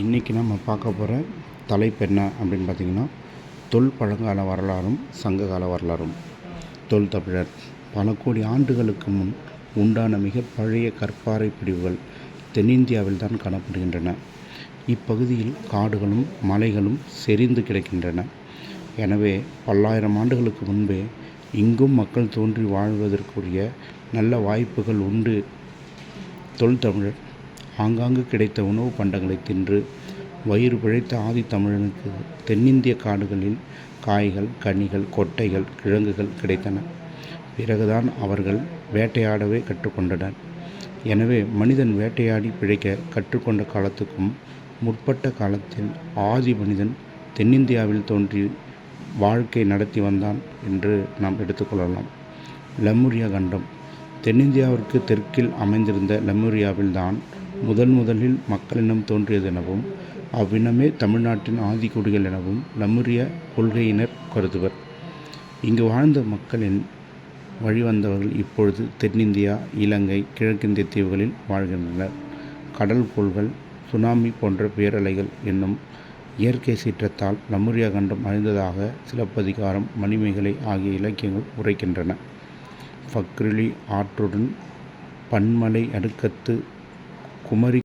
இன்றைக்கி நம்ம பார்க்க போகிற தலைப்பு என்ன அப்படின்னு பார்த்திங்கன்னா தொல் பழங்கால வரலாறும் சங்ககால வரலாறும். தொல் தமிழர் பல கோடி ஆண்டுகளுக்கு முன் உண்டான மிக பழைய கற்பாறை பிரிவுகள் தென்னிந்தியாவில் தான் காணப்படுகின்றன. இப்பகுதியில் காடுகளும் மலைகளும் செறிந்து கிடக்கின்றன. எனவே பல்லாயிரம் ஆண்டுகளுக்கு முன்பே இங்கும் மக்கள் தோன்றி வாழ்வதற்குரிய நல்ல வாய்ப்புகள் உண்டு. தொல் தமிழர் ஆங்காங்கு கிடைத்த உணவு பண்டங்களை தின்று வயிறு பிழைத்த ஆதி தமிழனுக்கு தென்னிந்திய காடுகளில் காய்கள் கனிகள் கொட்டைகள் கிழங்குகள் கிடைத்தன. பிறகுதான் அவர்கள் வேட்டையாடவே கற்றுக்கொண்டனர். எனவே மனிதன் வேட்டையாடி பிழைக்க கற்றுக்கொண்ட காலத்துக்கும் முற்பட்ட காலத்தில் ஆதி மனிதன் தென்னிந்தியாவில் தோன்றி வாழ்க்கை நடத்தி வந்தான் என்று நாம் எடுத்துக்கொள்ளலாம் லெமுரியா கண்டம். தென்னிந்தியாவிற்கு தெற்கில் அமைந்திருந்த லெமுரியாவில்தான் முதன் முதலில் மக்களினம் தோன்றியதெனவும் அவ்வினமே தமிழ்நாட்டின் ஆதிக்குடிகள் எனவும் லமுரிய கொள்கையினர் கருதுவர். இங்கு வாழ்ந்த மக்களின் வழிவந்தவர்கள் இப்பொழுது தென்னிந்தியா இலங்கை கிழக்கிந்திய தீவுகளில் வாழ்கின்றனர். கடல் கோள்கள் சுனாமி போன்ற பேரலைகள் என்னும் இயற்கை சீற்றத்தால் லமுரியா கண்டம் அழிந்ததாக சிலப்பதிகாரம் மணிமேகலை ஆகிய இலக்கியங்கள் உரைக்கின்றன. ஃபக்ரிலி ஆற்றுடன் பன்மலை அடுக்கத்து ಕುಮಾರಿ